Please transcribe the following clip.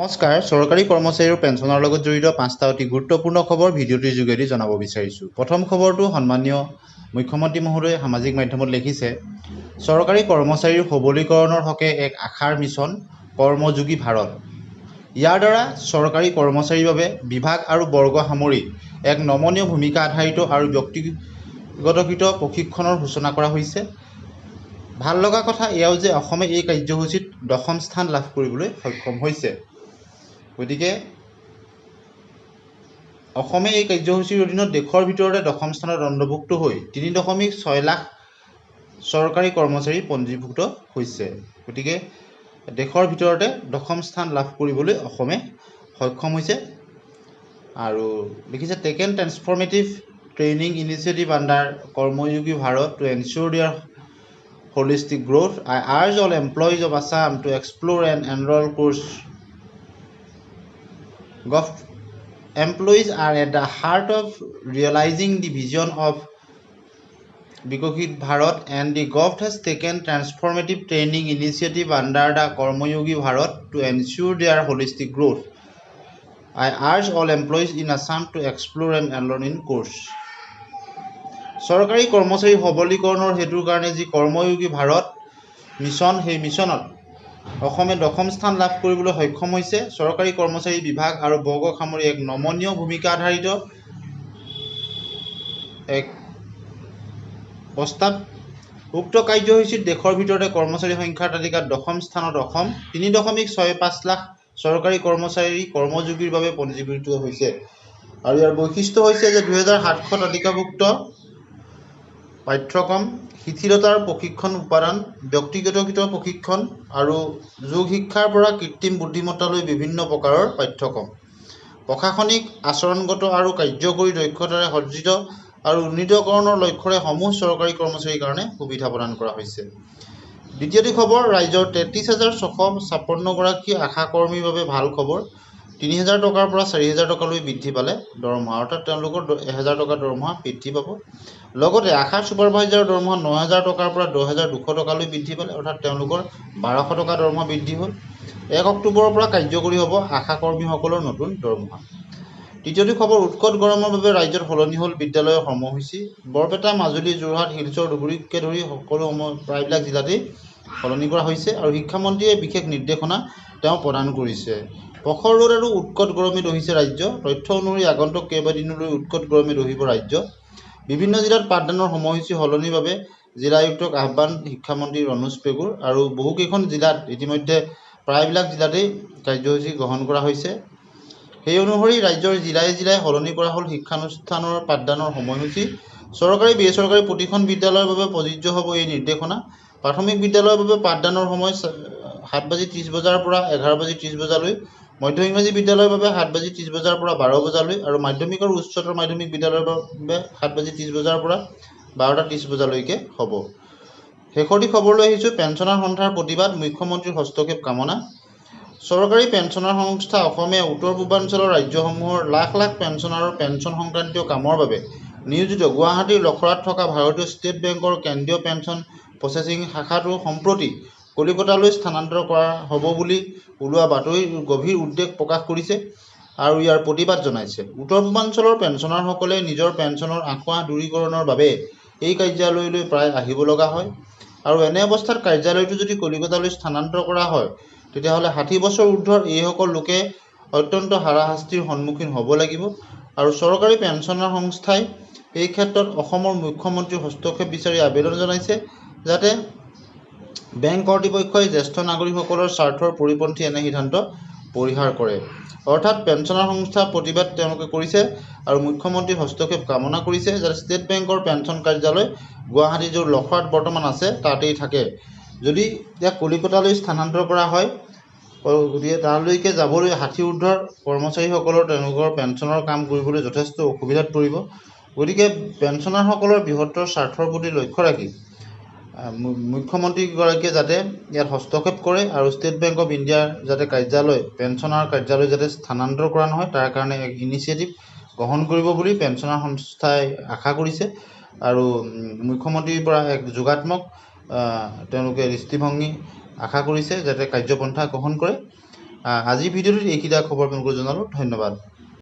নমস্কাৰ চৰকাৰী কৰ্মচাৰী আৰু পেঞ্চনৰ লগত জড়িত পাঁচটা অতি গুৰুত্বপূৰ্ণ খবৰ ভিডিঅ'টিৰ যোগেদি জনাব বিচাৰিছোঁ। প্ৰথম খবৰটো সন্মানীয় মুখ্যমন্ত্ৰী মহোদয়ে সামাজিক মাধ্যমত লিখিছে চৰকাৰী কৰ্মচাৰীৰ সবলীকৰণৰ হকে এক আশাৰ মিছন কৰ্মযোগী ভাৰত। ইয়াৰ দ্বাৰা চৰকাৰী কৰ্মচাৰীৰ বাবে বিভাগ আৰু বৰ্গ সামৰি এক নমনীয় ভূমিকা আধাৰিত আৰু ব্যক্তিগতকৃত প্ৰশিক্ষণৰ সূচনা কৰা হৈছে। ভাল লগা কথা এয়াও যে অসমে এই কাৰ্যসূচীত দশম স্থান লাভ কৰিবলৈ সক্ষম হৈছে। গতিকে অসমে এই কাৰ্যসূচীৰ অধীনত দেশৰ ভিতৰতে দশম স্থানত অন্তৰ্ভুক্ত হৈ তিনি দশমিক ছয় লাখ চৰকাৰী কৰ্মচাৰী পঞ্জীভুক্ত হৈছে গতিকে দেশৰ ভিতৰতে দশম স্থান লাভ কৰিবলৈ অসমে সক্ষম হৈছে আৰু লিখিছে taken transformative training initiative under Karmayogi Bharat to এনচিয়ৰ দিয়াৰ holistic growth. I urge all employees of Assam to explore and enroll course. Gov employees are at the heart of realizing the vision of Viksit Bharat and the gov has taken transformative training initiative under the Karmayogi Bharat to ensure their holistic growth I urge all employees in Assam to explore and and learn in course চৰকাৰী কৰ্মচাৰী সবলীকৰণৰ সেইটোৰ কাৰণে যি কৰ্মযোগী Bharat mission সেই মিছনত অসমে দশম স্থান লাভ কৰিবলৈ সক্ষম হৈছে। চৰকাৰী কৰ্মচাৰী বিভাগ আৰু বৰ্গক সামৰি এক নমনীয় ভূমিকা আধাৰিত এক প্ৰস্তাৱ। উক্ত কাৰ্যসূচীত দেশৰ ভিতৰতে কৰ্মচাৰী সংখ্যাৰ তালিকাত দশম স্থানত অসম তিনি দশমিক ছয় পাঁচ লাখ চৰকাৰী কৰ্মচাৰী কৰ্মযোগীৰ বাবে পঞ্জীভূত হৈছে। আৰু ইয়াৰ বৈশিষ্ট্য হৈছে যে দুহেজাৰ সাতশ তালিকাভুক্ত পাঠ্যক্ৰম শিথিলতাৰ প্ৰশিক্ষণ উপাদান ব্যক্তিগতকৃত প্ৰশিক্ষণ আৰু যোগ শিক্ষাৰ পৰা কৃত্ৰিম বুদ্ধিমত্তালৈ বিভিন্ন প্ৰকাৰৰ পাঠ্যক্ৰম। প্ৰশাসনিক আচৰণগত আৰু কাৰ্যকৰী দক্ষতাৰে সজ্জিত আৰু উন্নীতকৰণৰ লক্ষ্যৰে সমূহ চৰকাৰী কৰ্মচাৰীৰ কাৰণে সুবিধা প্ৰদান কৰা হৈছে। দ্বিতীয়টি খবৰ ৰাজ্যৰ তেত্ৰিছ হাজাৰ ছশ ছাপন্নগৰাকী আশা কৰ্মীৰ বাবে ভাল খবৰ। তিনি হাজাৰ টকাৰ পৰা চাৰি হাজাৰ টকালৈ বৃদ্ধি পালে দৰমহা অৰ্থাৎ তেওঁলোকৰ এহেজাৰ টকা দৰমহা বৃদ্ধি পাব। লগতে আশা ছুপাৰভাইজাৰৰ দৰমহা ন হাজাৰ টকাৰ পৰা দহ হাজাৰ দুশ টকালৈ বৃদ্ধি পালে অৰ্থাৎ তেওঁলোকৰ বাৰশ টকা দৰমহা বৃদ্ধি হ'ল। এক অক্টোবৰৰ পৰা কাৰ্যকৰী হ'ব আশা কৰ্মীসকলৰ নতুন দৰমহা। তৃতীয়টি খবৰ উৎকট গৰমৰ বাবে ৰাজ্যত সলনি হ'ল বিদ্যালয়ৰ কৰ্মসূচী। বৰপেটা মাজুলী যোৰহাট শিলচৰ ধুবুৰীকে ধৰি সকলো সময় প্ৰায়বিলাক জিলাতেই সলনি কৰা হৈছে আৰু শিক্ষামন্ত্ৰীয়ে বিশেষ নিৰ্দেশনা তেওঁ প্ৰদান কৰিছে। প্ৰখৰ ৰ'দ আৰু উৎকট গৰমে দহিছে ৰাজ্য। তথ্য অনুসৰি আগন্তুক কেইবাদিনলৈ উৎকট গৰমে দহিব ৰাজ্য। বিভিন্ন জিলাত পাঠদানৰ সময়সূচী সলনিৰ বাবে জিলা আয়ুক্তক আহ্বান শিক্ষামন্ত্ৰী ৰণোজ পেগুৰ আৰু বহুকেইখন জিলাত ইতিমধ্যে প্ৰায়বিলাক জিলাতেই কাৰ্যসূচী গ্ৰহণ কৰা হৈছে। সেই অনুসৰি ৰাজ্যৰ জিলাই জিলাই সলনি কৰা হ'ল শিক্ষানুষ্ঠানৰ পাঠদানৰ সময়সূচী। চৰকাৰী বেচৰকাৰী প্ৰতিখন বিদ্যালয়ৰ বাবে প্ৰযোজ্য হ'ব এই নিৰ্দেশনা। প্ৰাথমিক বিদ্যালয়ৰ বাবে পাঠদানৰ সময় সাত বাজি ত্ৰিছ বজাৰ পৰা এঘাৰ বাজি ত্ৰিছ বজালৈ মধ্য ইংৰাজী বিদ্যালয়ৰ বাবে সাত বাজি ত্ৰিছ বজাৰ পৰা বাৰ বজালৈ আৰু মাধ্যমিক আৰু উচ্চতৰ মাধ্যমিক বিদ্যালয়ৰ বাবে সাত বাজি ত্ৰিছ বজাৰ পৰা বাৰটা ত্ৰিছ বজালৈকে হ'ব। শেষৰটি খবৰলৈ আহিছোঁ। পেঞ্চনাৰ সন্থাৰ প্ৰতিবাদ মুখ্যমন্ত্ৰীৰ হস্তক্ষেপ কামনা। চৰকাৰী পেঞ্চনাৰ সংস্থা অসমে উত্তৰ পূৰ্বাঞ্চলৰ ৰাজ্যসমূহৰ লাখ লাখ পেঞ্চনাৰৰ পেঞ্চন সংক্ৰান্তীয় কামৰ বাবে নিয়োজিত। গুৱাহাটীৰ লখৰাত থকা ভাৰতীয় ষ্টেট বেংকৰ কেন্দ্ৰীয় পেঞ্চন প্ৰচেছিং শাখাটো সম্প্ৰতি কলিকতালৈ স্থানান্তৰ কৰা হ'ব বুলি ওলোৱা বাতৰিৰ গভীৰ উদ্বেগ প্ৰকাশ কৰিছে আৰু ইয়াৰ প্ৰতিবাদ জনাইছে। উত্তৰ পূৰ্বাঞ্চলৰ পেঞ্চনাৰসকলে নিজৰ পেঞ্চনৰ আঁসোৱাহ দূৰীকৰণৰ বাবে এই কাৰ্যালয়লৈ প্ৰায় আহিব লগা হয় আৰু এনে অৱস্থাত কাৰ্যালয়টো যদি কলিকতালৈ স্থানান্তৰ কৰা হয় তেতিয়াহ'লে ষাঠি বছৰ ঊৰ্ধৰ এইসকল লোকে অত্যন্ত হাৰাশাস্তিৰ সন্মুখীন হ'ব লাগিব আৰু চৰকাৰী পেঞ্চনাৰ সংস্থাই এই ক্ষেত্ৰত অসমৰ মুখ্যমন্ত্ৰীৰ হস্তক্ষেপ বিচাৰি আবেদন জনাইছে। যাতে বেংক কৰ্তৃপক্ষই জ্যেষ্ঠ নাগৰিকসকলৰ স্বাৰ্থৰ পৰিপন্থী এনে সিদ্ধান্ত পৰিহাৰ কৰে। অৰ্থাৎ পেঞ্চনাৰ সংস্থা প্ৰতিবাদ তেওঁলোকে কৰিছে আৰু মুখ্যমন্ত্ৰীৰ হস্তক্ষেপ কামনা কৰিছে যাতে ষ্টেট বেংকৰ পেঞ্চন কাৰ্যালয় গুৱাহাটী য'ত লখৰাত বৰ্তমান আছে তাতেই থাকে। যদি ইয়াক কলিকতালৈ স্থানান্তৰ কৰা হয় গতিকে তালৈকে যাবলৈ ষাঠি ঊৰ্ধৰ কৰ্মচাৰীসকলৰ তেওঁলোকৰ পেঞ্চনৰ কাম কৰিবলৈ যথেষ্ট অসুবিধাত পৰিব। গতিকে পেঞ্চনাৰসকলৰ বৃহত্তৰ স্বাৰ্থৰ প্ৰতি লক্ষ্য ৰাখি মুখ্যমন্ত্ৰীগৰাকীয়ে যাতে ইয়াত হস্তক্ষেপ কৰে আৰু ষ্টেট বেংক অফ ইণ্ডিয়াৰ যাতে কাৰ্যালয় পেঞ্চনাৰ কাৰ্যালয় যাতে স্থানান্তৰ কৰা নহয় তাৰ কাৰণে এক ইনিচিয়েটিভ গ্ৰহণ কৰিব বুলি পেঞ্চনাৰ সংস্থাই আশা কৰিছে। আৰু মুখ্যমন্ত্ৰীৰ পৰা এক যোগাত্মক তেওঁলোকে দৃষ্টিভংগী আশা কৰিছে যাতে কাৰ্যপন্থা গ্ৰহণ কৰে। আজিৰ ভিডিঅ'টোত এইকেইটা খবৰ আপোনালোকক জনালোঁ। ধন্যবাদ।